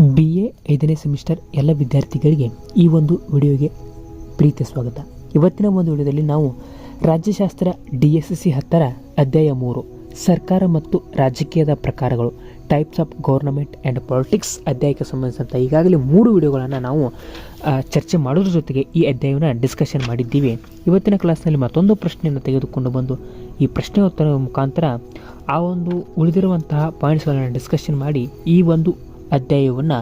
B A ಐದನೇ semester ಎಲ್ಲ ವಿದ್ಯಾರ್ಥಿಗಳಿಗೆ ಈ ಒಂದು ವಿಡಿಯೋಗೆ ಪ್ರೀತಿಯ ಸ್ವಾಗತ. ಇವತ್ತಿನ ಒಂದು ವಿಡಿಯೋದಲ್ಲಿ ನಾವು ರಾಜ್ಯಶಾಸ್ತ್ರ ಡಿ ಎಸ್ ಸಿ ಹತ್ತರ ಅಧ್ಯಾಯ ಮೂರು, ಸರ್ಕಾರ ಮತ್ತು ರಾಜಕೀಯದ ಪ್ರಕಾರಗಳು types of government and politics ಅಧ್ಯಾಯಕ್ಕೆ ಸಂಬಂಧಿಸಿದಂಥ ಈಗಾಗಲೇ ಮೂರು ವಿಡಿಯೋಗಳನ್ನು ನಾವು ಚರ್ಚೆ ಮಾಡೋದ್ರ ಜೊತೆಗೆ ಈ ಅಧ್ಯಾಯವನ್ನು ಡಿಸ್ಕಷನ್ ಮಾಡಿದ್ದೀವಿ. ಇವತ್ತಿನ ಕ್ಲಾಸ್ನಲ್ಲಿ ಮತ್ತೊಂದು ಪ್ರಶ್ನೆಯನ್ನು ತೆಗೆದುಕೊಂಡು ಬಂದು ಈ ಪ್ರಶ್ನೆ ಉತ್ತರ ಮುಖಾಂತರ ಆ ಒಂದು ಉಳಿದಿರುವಂತಹ ಪಾಯಿಂಟ್ಸ್ಗಳನ್ನು ಡಿಸ್ಕಷನ್ ಮಾಡಿ ಈ ಒಂದು ಅಧ್ಯಾಯವನ್ನು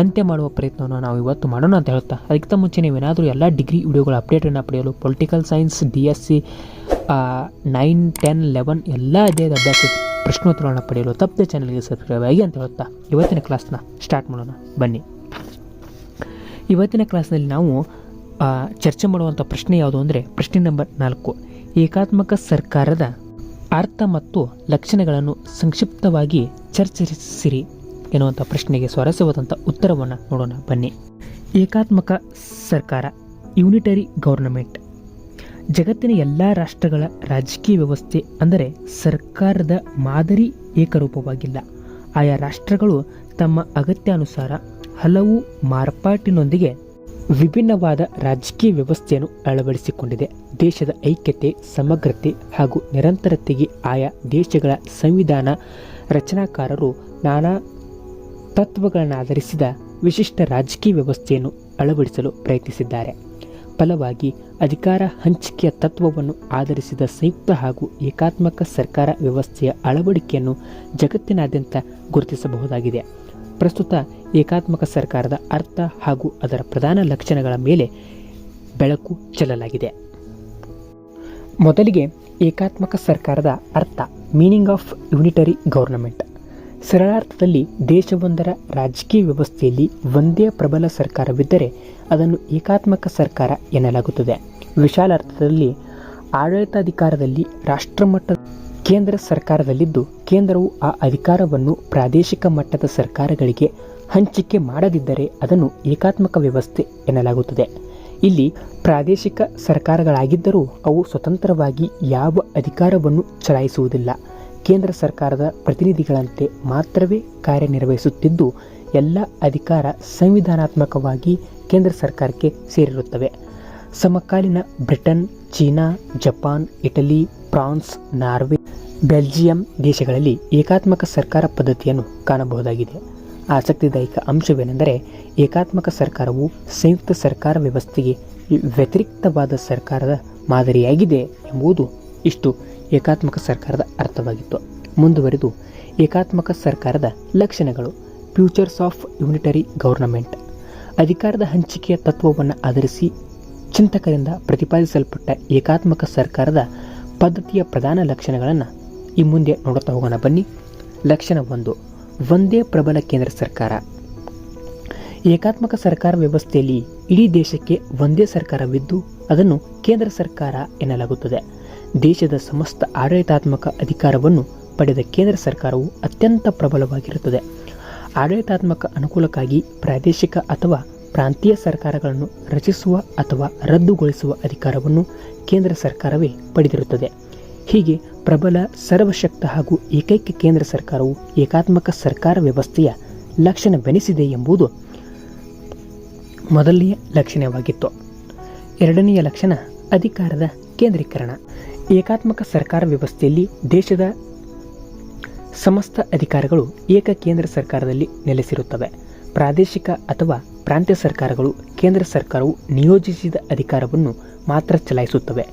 ಅಂತ್ಯ ಮಾಡುವ ಪ್ರಯತ್ನವನ್ನು ನಾವು ಇವತ್ತು ಮಾಡೋಣ ಅಂತ ಹೇಳ್ತಾ ಅದಕ್ಕಿಂತ ಮುಂಚೆ ನೀವೇನಾದರೂ ಎಲ್ಲ ಡಿಗ್ರಿ ವಿಡಿಯೋಗಳ ಅಪ್ಡೇಟನ್ನು ಪಡೆಯಲು political science, D S C nine, ten, eleven ಎಲ್ಲ ಅಧ್ಯಾಯದ ಅಭ್ಯಾಸ ಪ್ರಶ್ನೋತ್ತರಗಳನ್ನು ಪಡೆಯಲು ತಪ್ಪದೆ ಚಾನಲ್ಗೆ ಸಬ್ಸ್ಕ್ರೈಬ್ ಆಗಿ ಅಂತ ಹೇಳ್ತಾ ಇವತ್ತಿನ ಕ್ಲಾಸ್ನ ಸ್ಟಾರ್ಟ್ ಮಾಡೋಣ. ಬನ್ನಿ. ಇವತ್ತಿನ ಕ್ಲಾಸ್ನಲ್ಲಿ ನಾವು ಚರ್ಚೆ ಮಾಡುವಂಥ ಪ್ರಶ್ನೆ ಯಾವುದು ಅಂದರೆ ಪ್ರಶ್ನೆ ನಂಬರ್ ನಾಲ್ಕು. ಏಕಾತ್ಮಕ ಸರ್ಕಾರದ ಅರ್ಥ ಮತ್ತು ಲಕ್ಷಣಗಳನ್ನು ಸಂಕ್ಷಿಪ್ತವಾಗಿ ಚರ್ಚಿಸಿರಿ. ಎನ್ನುವಂಥ ಪ್ರಶ್ನೆಗೆ ಸ್ವಾರಸ್ಯವಾದಂಥ ಉತ್ತರವನ್ನು ನೋಡೋಣ. ಬನ್ನಿ. ಏಕಾತ್ಮಕ ಸರ್ಕಾರ, ಯೂನಿಟರಿ ಗೌರ್ನಮೆಂಟ್. ಜಗತ್ತಿನ ಎಲ್ಲ ರಾಷ್ಟ್ರಗಳ ರಾಜಕೀಯ ವ್ಯವಸ್ಥೆ ಅಂದರೆ ಸರ್ಕಾರದ ಮಾದರಿ ಏಕರೂಪವಾಗಿಲ್ಲ. ಆಯಾ ರಾಷ್ಟ್ರಗಳು ತಮ್ಮ ಅಗತ್ಯಾನುಸಾರ ಹಲವು ಮಾರ್ಪಾಟಿನೊಂದಿಗೆ ವಿಭಿನ್ನವಾದ ರಾಜಕೀಯ ವ್ಯವಸ್ಥೆಯನ್ನು ಅಳವಡಿಸಿಕೊಂಡಿದೆ. ದೇಶದ ಐಕ್ಯತೆ, ಸಮಗ್ರತೆ ಹಾಗೂ ನಿರಂತರತೆಗೆ ಆಯಾ ದೇಶಗಳ ಸಂವಿಧಾನ ರಚನಾಕಾರರು ನಾನಾ ತತ್ವಗಳನ್ನು ಆಧರಿಸಿದ ವಿಶಿಷ್ಟ ರಾಜಕೀಯ ವ್ಯವಸ್ಥೆಯನ್ನು ಅಳವಡಿಸಲು ಪ್ರಯತ್ನಿಸಿದ್ದಾರೆ. ಫಲವಾಗಿ, ಅಧಿಕಾರ ಹಂಚಿಕೆಯ ತತ್ವವನ್ನು ಆಧರಿಸಿದ ಸಂಯುಕ್ತ ಹಾಗೂ ಏಕಾತ್ಮಕ ಸರ್ಕಾರ ವ್ಯವಸ್ಥೆಯ ಅಳವಡಿಕೆಯನ್ನು ಜಗತ್ತಿನಾದ್ಯಂತ ಗುರುತಿಸಬಹುದಾಗಿದೆ. ಪ್ರಸ್ತುತ ಏಕಾತ್ಮಕ ಸರ್ಕಾರದ ಅರ್ಥ ಹಾಗೂ ಅದರ ಪ್ರಧಾನ ಲಕ್ಷಣಗಳ ಮೇಲೆ ಬೆಳಕು ಚೆಲ್ಲಲಾಗಿದೆ. ಮೊದಲಿಗೆ ಏಕಾತ್ಮಕ ಸರ್ಕಾರದ ಅರ್ಥ ಮೀನಿಂಗ್ ಆಫ್ ಯೂನಿಟರಿ ಗೌರ್ನಮೆಂಟ್ ಸರಳಾರ್ಥದಲ್ಲಿ ದೇಶವೊಂದರ ರಾಜಕೀಯ ವ್ಯವಸ್ಥೆಯಲ್ಲಿ ಒಂದೇ ಪ್ರಬಲ ಸರ್ಕಾರವಿದ್ದರೆ ಅದನ್ನು ಏಕಾತ್ಮಕ ಸರ್ಕಾರ ಎನ್ನಲಾಗುತ್ತದೆ. ವಿಶಾಲಾರ್ಥದಲ್ಲಿ ಆಡಳಿತಾಧಿಕಾರದಲ್ಲಿ ರಾಷ್ಟ್ರಮಟ್ಟದ ಕೇಂದ್ರ ಸರ್ಕಾರದಲ್ಲಿದ್ದು, ಕೇಂದ್ರವು ಆ ಅಧಿಕಾರವನ್ನು ಪ್ರಾದೇಶಿಕ ಮಟ್ಟದ ಸರ್ಕಾರಗಳಿಗೆ ಹಂಚಿಕೆ ಮಾಡದಿದ್ದರೆ ಅದನ್ನು ಏಕಾತ್ಮಕ ವ್ಯವಸ್ಥೆ ಎನ್ನಲಾಗುತ್ತದೆ. ಇಲ್ಲಿ ಪ್ರಾದೇಶಿಕ ಸರ್ಕಾರಗಳಾಗಿದ್ದರೂ ಅವು ಸ್ವತಂತ್ರವಾಗಿ ಯಾವ ಅಧಿಕಾರವನ್ನು ಚಲಾಯಿಸುವುದಿಲ್ಲ. ಕೇಂದ್ರ ಸರ್ಕಾರದ ಪ್ರತಿನಿಧಿಗಳಂತೆ ಮಾತ್ರವೇ ಕಾರ್ಯನಿರ್ವಹಿಸುತ್ತಿದ್ದು, ಎಲ್ಲ ಅಧಿಕಾರ ಸಂವಿಧಾನಾತ್ಮಕವಾಗಿ ಕೇಂದ್ರ ಸರ್ಕಾರಕ್ಕೆ ಸೇರಿರುತ್ತವೆ. ಸಮಕಾಲೀನ Britain, China, Japan, Italy, France, Norway, Belgium ದೇಶಗಳಲ್ಲಿ ಏಕಾತ್ಮಕ ಸರ್ಕಾರ ಪದ್ಧತಿಯನ್ನು ಕಾಣಬಹುದಾಗಿದೆ. ಆಸಕ್ತಿದಾಯಕ ಅಂಶವೇನೆಂದರೆ, ಏಕಾತ್ಮಕ ಸರ್ಕಾರವು ಸಂಯುಕ್ತ ಸರ್ಕಾರ ವ್ಯವಸ್ಥೆಗೆ ವ್ಯತಿರಿಕ್ತವಾದ ಸರ್ಕಾರದ ಮಾದರಿಯಾಗಿದೆ ಎಂಬುದು ಇಷ್ಟು ಏಕಾತ್ಮಕ ಸರ್ಕಾರದ ಅರ್ಥವಾಗಿತ್ತು. ಮುಂದುವರೆದು, ಏಕಾತ್ಮಕ ಸರ್ಕಾರದ ಲಕ್ಷಣಗಳು. Futures of unitary government. ಅಧಿಕಾರದ ಹಂಚಿಕೆಯ ತತ್ವವನ್ನು ಆಧರಿಸಿ ಚಿಂತಕರಿಂದ ಪ್ರತಿಪಾದಿಸಲ್ಪಟ್ಟ ಏಕಾತ್ಮಕ ಸರ್ಕಾರದ ಪದ್ಧತಿಯ ಪ್ರಧಾನ ಲಕ್ಷಣಗಳನ್ನು ಈ ಮುಂದೆ ನೋಡುತ್ತಾ ಹೋಗೋಣ. ಬನ್ನಿ. ಲಕ್ಷಣ ಒಂದು, ಒಂದೇ ಪ್ರಬಲ ಕೇಂದ್ರ ಸರ್ಕಾರ. ಏಕಾತ್ಮಕ ಸರ್ಕಾರ ವ್ಯವಸ್ಥೆಯಲ್ಲಿ ಇಡೀ ದೇಶಕ್ಕೆ ಒಂದೇ ಸರ್ಕಾರವಿದ್ದು, ಅದನ್ನು ಕೇಂದ್ರ ಸರ್ಕಾರ ಎನ್ನಲಾಗುತ್ತದೆ. ದೇಶದ ಸಮಸ್ತ ಆಡಳಿತಾತ್ಮಕ ಅಧಿಕಾರವನ್ನು ಪಡೆದ ಕೇಂದ್ರ ಸರ್ಕಾರವು ಅತ್ಯಂತ ಪ್ರಬಲವಾಗಿರುತ್ತದೆ. ಆಡಳಿತಾತ್ಮಕ ಅನುಕೂಲಕ್ಕಾಗಿ ಪ್ರಾದೇಶಿಕ ಅಥವಾ ಪ್ರಾಂತೀಯ ಸರ್ಕಾರಗಳನ್ನು ರಚಿಸುವ ಅಥವಾ ರದ್ದುಗೊಳಿಸುವ ಅಧಿಕಾರವನ್ನು ಕೇಂದ್ರ ಸರ್ಕಾರವೇ ಪಡೆದಿರುತ್ತದೆ. ಹೀಗೆ ಪ್ರಬಲ, ಸರ್ವಶಕ್ತ ಹಾಗೂ ಏಕೈಕ ಕೇಂದ್ರ ಸರ್ಕಾರವು ಏಕಾತ್ಮಕ ಸರ್ಕಾರ ವ್ಯವಸ್ಥೆಯ ಲಕ್ಷಣವೆನಿಸಿದೆ ಎಂಬುದು ಮೊದಲನೆಯ ಲಕ್ಷಣವಾಗಿತ್ತು. ಎರಡನೆಯ ಲಕ್ಷಣ ಅಧಿಕಾರದ ಕೇಂದ್ರೀಕರಣ. ಏಕಾತ್ಮಕ ಸರ್ಕಾರ ವ್ಯವಸ್ಥೆಯಲ್ಲಿ ದೇಶದ ಸಮಸ್ತ ಅಧಿಕಾರಗಳು ಏಕ ಕೇಂದ್ರ ಸರ್ಕಾರದಲ್ಲಿ ನೆಲೆಸಿರುತ್ತವೆ. ಪ್ರಾದೇಶಿಕ ಅಥವಾ ಪ್ರಾಂತ್ಯ ಸರ್ಕಾರಗಳು ಕೇಂದ್ರ ಸರ್ಕಾರವು ನಿಯೋಜಿಸಿದ ಅಧಿಕಾರವನ್ನು ಮಾತ್ರ ಚಲಾಯಿಸುತ್ತವೆ.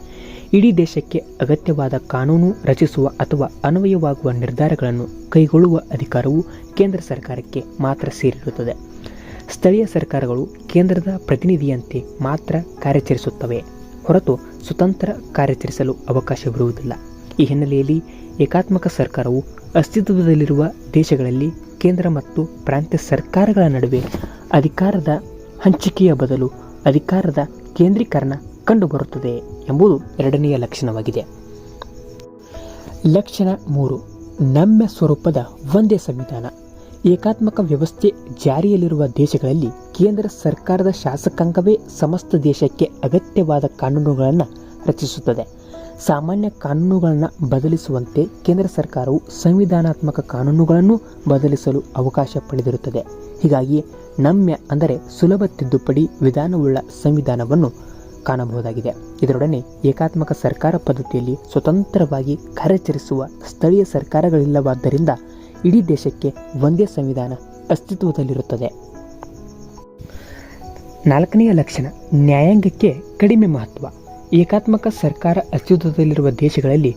ಇಡೀ ದೇಶಕ್ಕೆ ಅಗತ್ಯವಾದ ಕಾನೂನು ರಚಿಸುವ ಅಥವಾ ಅನ್ವಯವಾಗುವ ನಿರ್ಧಾರಗಳನ್ನು ಕೈಗೊಳ್ಳುವ ಅಧಿಕಾರವು ಕೇಂದ್ರ ಸರ್ಕಾರಕ್ಕೆ ಮಾತ್ರ ಸೇರಿರುತ್ತದೆ. ಸ್ಥಳೀಯ ಸರ್ಕಾರಗಳು ಕೇಂದ್ರದ ಪ್ರತಿನಿಧಿಯಂತೆ ಮಾತ್ರ ಕಾರ್ಯಾಚರಿಸುತ್ತವೆ. ಹೊರತು ಸ್ವತಂತ್ರ ಕಾರ್ಯಾಚರಿಸಲು ಅವಕಾಶವಿರುವುದಿಲ್ಲ. ಈ ಹಿನ್ನೆಲೆಯಲ್ಲಿ ಏಕಾತ್ಮಕ ಸರ್ಕಾರವು ಅಸ್ತಿತ್ವದಲ್ಲಿರುವ ದೇಶಗಳಲ್ಲಿ ಕೇಂದ್ರ ಮತ್ತು ಪ್ರಾಂತ್ಯ ಸರ್ಕಾರಗಳ ನಡುವೆ ಅಧಿಕಾರದ ಹಂಚಿಕೆಯ ಬದಲು ಅಧಿಕಾರದ ಕೇಂದ್ರೀಕರಣ ಕಂಡುಬರುತ್ತದೆ ಎಂಬುದು ಎರಡನೆಯ ಲಕ್ಷಣವಾಗಿದೆ. ಲಕ್ಷಣ ಮೂರು, ನಮ್ಮ ಸ್ವರೂಪದ ಒಂದೇ ಸಂವಿಧಾನ. ಏಕಾತ್ಮಕ ವ್ಯವಸ್ಥೆ ಜಾರಿಯಲ್ಲಿರುವ ದೇಶಗಳಲ್ಲಿ ಕೇಂದ್ರ ಸರ್ಕಾರದ ಶಾಸಕಾಂಗವೇ ಸಮಸ್ತ ದೇಶಕ್ಕೆ ಅಗತ್ಯವಾದ ಕಾನೂನುಗಳನ್ನು ರಚಿಸುತ್ತದೆ. ಸಾಮಾನ್ಯ ಕಾನೂನುಗಳನ್ನು ಬದಲಿಸುವಂತೆ ಕೇಂದ್ರ ಸರ್ಕಾರವು ಸಂವಿಧಾನಾತ್ಮಕ ಕಾನೂನುಗಳನ್ನು ಬದಲಿಸಲು ಅವಕಾಶ ಪಡೆದಿರುತ್ತದೆ. ಹೀಗಾಗಿ ನಮ್ಯ ಅಂದರೆ ಸುಲಭ ತಿದ್ದುಪಡಿ ವಿಧಾನವುಳ್ಳ ಸಂವಿಧಾನವನ್ನು ಕಾಣಬಹುದಾಗಿದೆ. ಇದರೊಡನೆ ಏಕಾತ್ಮಕ ಸರ್ಕಾರ ಪದ್ಧತಿಯಲ್ಲಿ ಸ್ವತಂತ್ರವಾಗಿ ಕಾರ್ಯಾಚರಿಸುವ ಸ್ಥಳೀಯ ಸರ್ಕಾರಗಳಿಲ್ಲವಾದ್ದರಿಂದ ಇಡೀ ದೇಶಕ್ಕೆ ಒಂದೇ ಸಂವಿಧಾನ ಅಸ್ತಿತ್ವದಲ್ಲಿರುತ್ತದೆ. ನಾಲ್ಕನೆಯ ಲಕ್ಷಣ, ನ್ಯಾಯಾಂಗಕ್ಕೆ ಕಡಿಮೆ ಮಹತ್ವ. ಏಕಾತ್ಮಕ ಸರ್ಕಾರ ಅಸ್ತಿತ್ವದಲ್ಲಿರುವ ದೇಶಗಳಲ್ಲಿ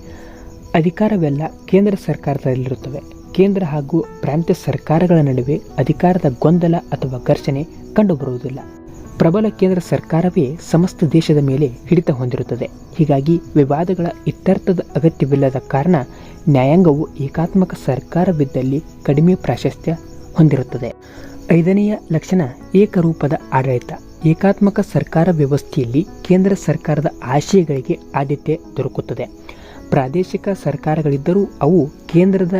ಅಧಿಕಾರವೆಲ್ಲ ಕೇಂದ್ರ ಸರ್ಕಾರದಲ್ಲಿರುತ್ತವೆ. ಕೇಂದ್ರ ಹಾಗೂ ಪ್ರಾಂತ್ಯ ಸರ್ಕಾರಗಳ ನಡುವೆ ಅಧಿಕಾರದ ಗೊಂದಲ ಅಥವಾ ಘರ್ಷಣೆ ಕಂಡುಬರುವುದಿಲ್ಲ. ಪ್ರಬಲ ಕೇಂದ್ರ ಸರ್ಕಾರವೇ ಸಮಸ್ತ ದೇಶದ ಮೇಲೆ ಹಿಡಿತ ಹೊಂದಿರುತ್ತದೆ. ಹೀಗಾಗಿ ವಿವಾದಗಳ ಇತ್ಯರ್ಥದ ಅಗತ್ಯವಿಲ್ಲದ ಕಾರಣ ನ್ಯಾಯಾಂಗವು ಏಕಾತ್ಮಕ ಸರ್ಕಾರವಿದ್ದಲ್ಲಿ ಕಡಿಮೆ ಪ್ರಾಶಸ್ತ್ಯ ಹೊಂದಿರುತ್ತದೆ. ಐದನೆಯ ಲಕ್ಷಣ ಏಕರೂಪದ ಆಡಳಿತ. ಏಕಾತ್ಮಕ ಸರ್ಕಾರ ವ್ಯವಸ್ಥೆಯಲ್ಲಿ ಕೇಂದ್ರ ಸರ್ಕಾರದ ಆಶಯಗಳಿಗೆ ಆದ್ಯತೆ ದೊರಕುತ್ತದೆ. ಪ್ರಾದೇಶಿಕ ಸರ್ಕಾರಗಳಿದ್ದರೂ ಅವು ಕೇಂದ್ರದ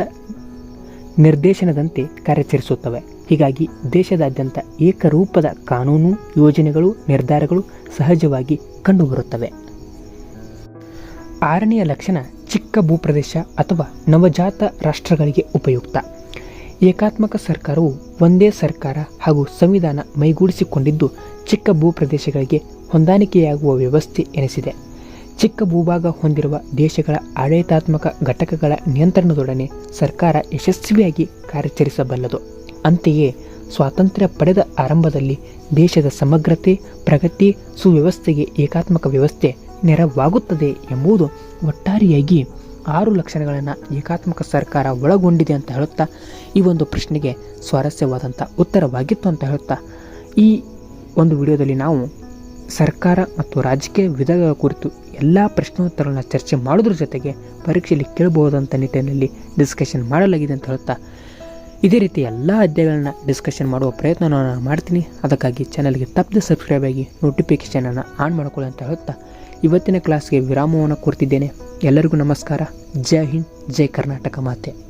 ನಿರ್ದೇಶನದಂತೆ ಕಾರ್ಯಾಚರಿಸುತ್ತವೆ. ಹೀಗಾಗಿ ದೇಶದಾದ್ಯಂತ ಏಕರೂಪದ ಕಾನೂನು, ಯೋಜನೆಗಳು, ನಿರ್ಧಾರಗಳು ಸಹಜವಾಗಿ ಕಂಡುಬರುತ್ತವೆ. ಆರನೆಯ ಲಕ್ಷಣ ಚಿಕ್ಕ ಭೂಪ್ರದೇಶ ಅಥವಾ ನವಜಾತ ರಾಷ್ಟ್ರಗಳಿಗೆ ಉಪಯುಕ್ತ. ಏಕಾತ್ಮಕ ಸರ್ಕಾರವು ಒಂದೇ ಸರ್ಕಾರ ಹಾಗೂ ಸಂವಿಧಾನ ಮೈಗೂಡಿಸಿಕೊಂಡಿದ್ದು ಚಿಕ್ಕ ಭೂಪ್ರದೇಶಗಳಿಗೆ ಹೊಂದಾಣಿಕೆಯಾಗುವ ವ್ಯವಸ್ಥೆ ಎನಿಸಿದೆ. ಚಿಕ್ಕ ಭೂಭಾಗ ಹೊಂದಿರುವ ದೇಶಗಳ ಆಡಳಿತಾತ್ಮಕ ಘಟಕಗಳ ನಿಯಂತ್ರಣದೊಡನೆ ಸರ್ಕಾರ ಯಶಸ್ವಿಯಾಗಿ ಕಾರ್ಯಾಚರಿಸಬಲ್ಲದು. ಅಂತೆಯೇ ಸ್ವಾತಂತ್ರ್ಯ ಪಡೆದ ಆರಂಭದಲ್ಲಿ ದೇಶದ ಸಮಗ್ರತೆ, ಪ್ರಗತಿ, ಸುವ್ಯವಸ್ಥೆಗೆ ಏಕಾತ್ಮಕ ವ್ಯವಸ್ಥೆ ನೆರವಾಗುತ್ತದೆ ಎಂಬುದು ಒಟ್ಟಾರೆಯಾಗಿ ಆರು ಲಕ್ಷಣಗಳನ್ನು ಏಕಾತ್ಮಕ ಸರ್ಕಾರ ಒಳಗೊಂಡಿದೆ ಅಂತ ಹೇಳುತ್ತಾ, ಈ ಒಂದು ಪ್ರಶ್ನೆಗೆ ಸ್ವಾರಸ್ಯವಾದಂಥ ಉತ್ತರವಾಗಿತ್ತು ಅಂತ ಹೇಳುತ್ತಾ, ಈ ಒಂದು ವಿಡಿಯೋದಲ್ಲಿ ನಾವು ಸರ್ಕಾರ ಮತ್ತು ರಾಜಕೀಯ ವಿಧಗಳ ಕುರಿತು ಎಲ್ಲ ಪ್ರಶ್ನೋತ್ತರಗಳನ್ನ ಚರ್ಚೆ ಮಾಡೋದ್ರ ಜೊತೆಗೆ ಪರೀಕ್ಷೆಯಲ್ಲಿ ಕೇಳಬಹುದಂಥ ನಿಟ್ಟಿನಲ್ಲಿ ಡಿಸ್ಕಷನ್ ಮಾಡಲಾಗಿದೆ ಅಂತ ಹೇಳುತ್ತಾ ಇದೇ ರೀತಿ ಎಲ್ಲ ಅಧ್ಯಾಯಗಳನ್ನ ಡಿಸ್ಕಷನ್ ಮಾಡುವ ಪ್ರಯತ್ನ ನಾನು ಮಾಡ್ತೀನಿ. ಅದಕ್ಕಾಗಿ ಚಾನಲ್ಗೆ ತಪ್ಪದೆ ಸಬ್ಸ್ಕ್ರೈಬ್ ಆಗಿ ನೋಟಿಫಿಕೇಷನನ್ನು ಆನ್ ಮಾಡ್ಕೊಳ್ಳಿ ಅಂತ ಹೇಳುತ್ತಾ ಇವತ್ತಿನ ಕ್ಲಾಸ್ಗೆ ವಿರಾಮವನ್ನು ಕೊಡ್ತಿದ್ದೇನೆ. ಎಲ್ಲರಿಗೂ ನಮಸ್ಕಾರ. ಜೈ ಹಿಂದ್, ಜೈ ಕರ್ನಾಟಕ ಮಾತೆ.